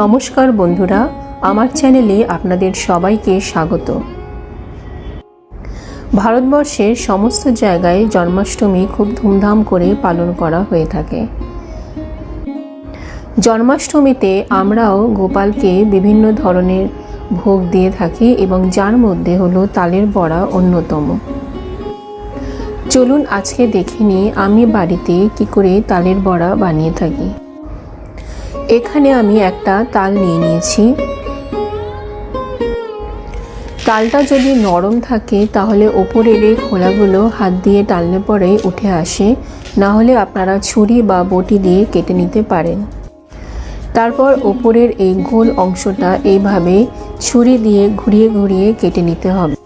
নমস্কার বন্ধুরা, আমার চ্যানেলে আপনাদের সবাইকে স্বাগত। ভারতবর্ষের সমস্ত জায়গায় জন্মাষ্টমী খুব ধুমধাম করে পালন করা হয়ে থাকে। জন্মাষ্টমীতে আমরাও গোপালকে বিভিন্ন ধরনের ভোগ দিয়ে থাকি এবং যার মধ্যে হলো তালের বড়া অন্যতম। চলুন আজকে দেখে নিই আমি বাড়িতে কি করে তালের বড়া বানিয়ে থাকি। এখানে আমি একটা তাল নিয়ে নিয়েছি। তালটা যদি নরম থাকে, তাহলে ওপরের এই খোলাগুলো হাত দিয়ে টানলে পরেই উঠে আসে। না হলে আপনারা ছুরি বা বটি দিয়ে কেটে নিতে পারেন। তারপর ওপরের এই গোল অংশটা এইভাবে ছুরি দিয়ে ঘুরিয়ে ঘুরিয়ে কেটে নিতে হবে।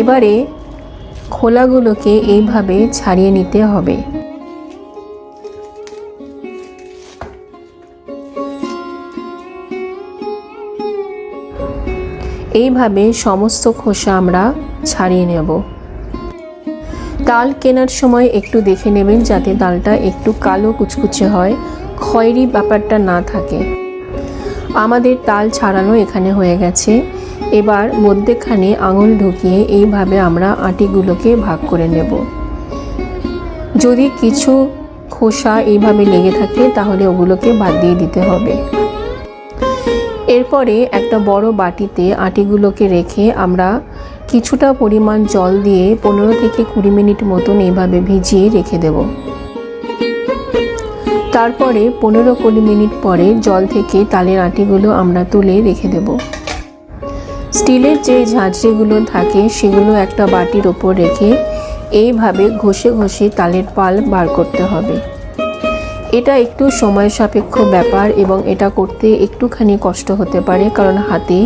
এবারে খোলাগুলোকে এইভাবে ছাড়িয়ে নিতে হবে। এইভাবে সমস্ত খোসা আমরা ছাড়িয়ে নেব। তাল কেনার সময় একটু দেখে নেবেন যাতে তালটা একটু কালো কুচকুচে হয়, খয়েরি ব্যাপারটা না থাকে। আমাদের তাল ছাড়ানো এখানে হয়ে গেছে। এবার মধ্যেখানে আঙুল ঢুকিয়ে এইভাবে আমরা আটিগুলোকে ভাগ করে নেব। যদি কিছু খোসা এইভাবে লেগে থাকে, তাহলে ওগুলোকে বাদ দিয়ে দিতে হবে। এরপরে একটা বড় বাটিতে আটিগুলোকে রেখে আমরা কিছুটা পরিমাণ জল দিয়ে পনেরো থেকে কুড়ি মিনিট মতন এইভাবে ভিজিয়ে রেখে দেব। তারপরে পনেরো কুড়ি মিনিট পরে জল থেকে তালের আটিগুলো আমরা তুলে রেখে দেবো। স্টিলের যে ঝাঁঝরিগুলো থাকে, সেগুলো একটা বাটির ওপর রেখে এইভাবে ঘষে ঘষে তালের পাল বার করতে হবে। এটা একটু সময় সাপেক্ষ ব্যাপার এবং এটা করতে একটুখানি কষ্ট হতে পারে, কারণ হাতে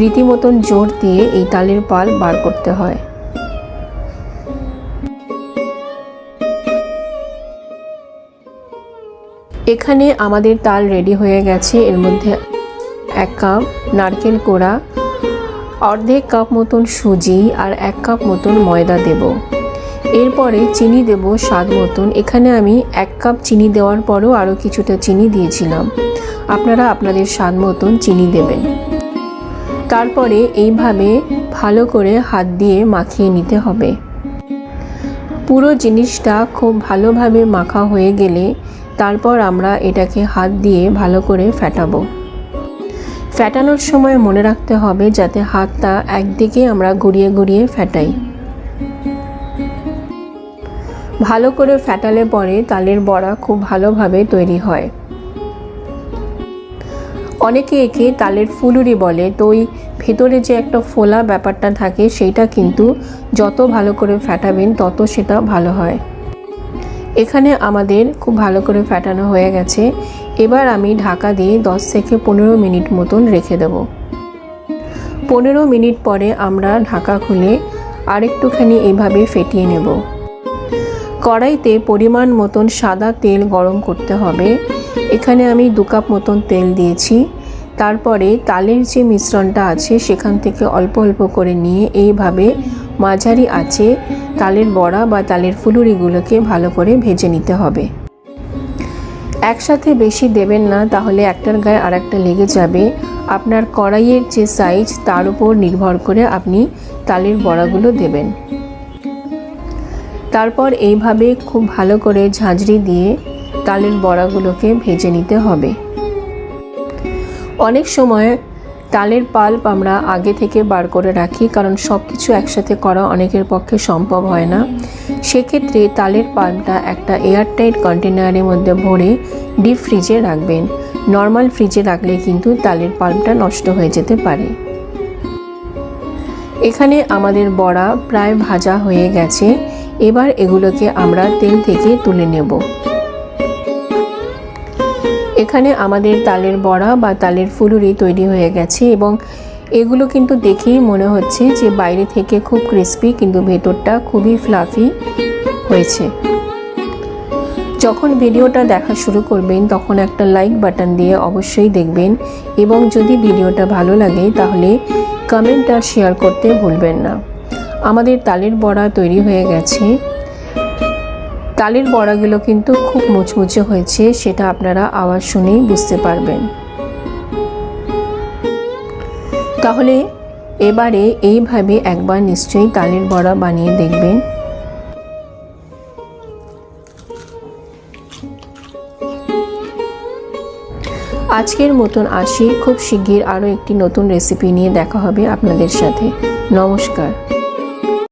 রীতিমতন জোর দিয়ে এই তালের পাল বার করতে হয়। এখানে আমাদের তাল রেডি হয়ে গেছে। এর মধ্যে এক কাপ নারকেল কোড়া অর্ধেক কাপ মতন সুজি আর এক কাপ মতন ময়দা দেব। এরপরে চিনি দেব স্বাদ মতন। এখানে আমি এক কাপ চিনি দেওয়ার পরও আরও কিছুটা চিনি দিয়েছিলাম। আপনারা আপনাদের স্বাদ মতন চিনি দেবেন। তারপরে এইভাবে ভালো করে হাত দিয়ে মাখিয়ে নিতে হবে। পুরো জিনিসটা খুব ভালোভাবে মাখা হয়ে গেলে তারপর আমরা এটাকে হাত দিয়ে ভালো করে ফেটাবো। ফ্যাটানোর সময় মনে রাখতে হবে যাতে হাতটা একদিকে আমরা ঘুরিয়ে ঘুরিয়ে ফ্যাটাই ভালো করে ফ্যাটালে পরে তালের বড়া খুব ভালোভাবে তৈরি হয়। অনেকে একে তালের ফুলুরি বলে, তো ওই ভেতরে যে একটা ফোলা ব্যাপারটা থাকে, সেইটা কিন্তু যত ভালো করে ফ্যাটাবেন তত সেটা ভালো হয়। এখানে আমাদের খুব ভালো করে ফ্যাটানো হয়ে গেছে। এবার আমি ঢাকা দিয়ে 10 থেকে পনেরো মিনিট মতন রেখে দেব। পনেরো মিনিট পরে আমরা ঢাকা খুলে আরেকটুখানি এভাবে ফেটিয়ে নেব। কড়াইতে পরিমাণ মতন সাদা তেল গরম করতে হবে। এখানে আমি দু কাপ মতন তেল দিয়েছি। তারপরে তালের যে মিশ্রণটা আছে, সেখান থেকে অল্প অল্প করে নিয়ে এইভাবে মাঝারি আছে, তালের বড়া বা তালের ফুলুরিগুলোকে ভালো করে ভেজে নিতে হবে। একসাথে বেশি দেবেন না, তাহলে একটার গায়ে আর একটা লেগে যাবে। আপনার কড়াইয়ের যে সাইজ তার উপর নির্ভর করে আপনি তালের বড়াগুলো দেবেন। তারপর এইভাবে খুব ভালো করে ঝাঁঝরি দিয়ে তালের বড়াগুলোকে ভেজে নিতে হবে। অনেক সময় তালের পাল্প আমরা আগে থেকে বার করে রাখি, কারণ সব কিছু একসাথে করা অনেকের পক্ষে সম্ভব হয় না। সেক্ষেত্রে তালের পাল্পটা একটা এয়ারটাইট কন্টেনারের মধ্যে ভরে ডিপ ফ্রিজে রাখবেন। নর্মাল ফ্রিজে রাখলে কিন্তু তালের পাল্পটা নষ্ট হয়ে যেতে পারে। এখানে আমাদের বড়া প্রায় ভাজা হয়ে গেছে। এবার এগুলোকে আমরা তেল থেকে তুলে নেব। এখানে আমাদের তালের বড়া বা তালের ফুলুরি তৈরি হয়ে গেছে এবং এগুলো কিন্তু দেখেই মনে হচ্ছে যে বাইরে থেকে খুব ক্রিস্পি কিন্তু ভেতরটা খুবই ফ্লাফি হয়েছে। যখন ভিডিওটা দেখা শুরু করবেন, তখন একটা লাইক বাটন দিয়ে অবশ্যই দেখবেন এবং যদি ভিডিওটা ভালো লাগে, তাহলে কমেন্ট আর শেয়ার করতে ভুলবেন না। আমাদের তালের বড়া তৈরি হয়ে গেছে। তালের বড়াগুলো কিন্তু খুব মুচমুচে হয়েছে, সেটা আপনারা আওয়াজ শুনেই বুঝতে পারবেন। তাহলে এবারে এইভাবে একবার নিশ্চয়ই তালের বড়া বানিয়ে দেখবেন। আজকের মতন আসি, খুব শিগগির আরও একটি নতুন রেসিপি নিয়ে দেখা হবে আপনাদের সাথে। নমস্কার।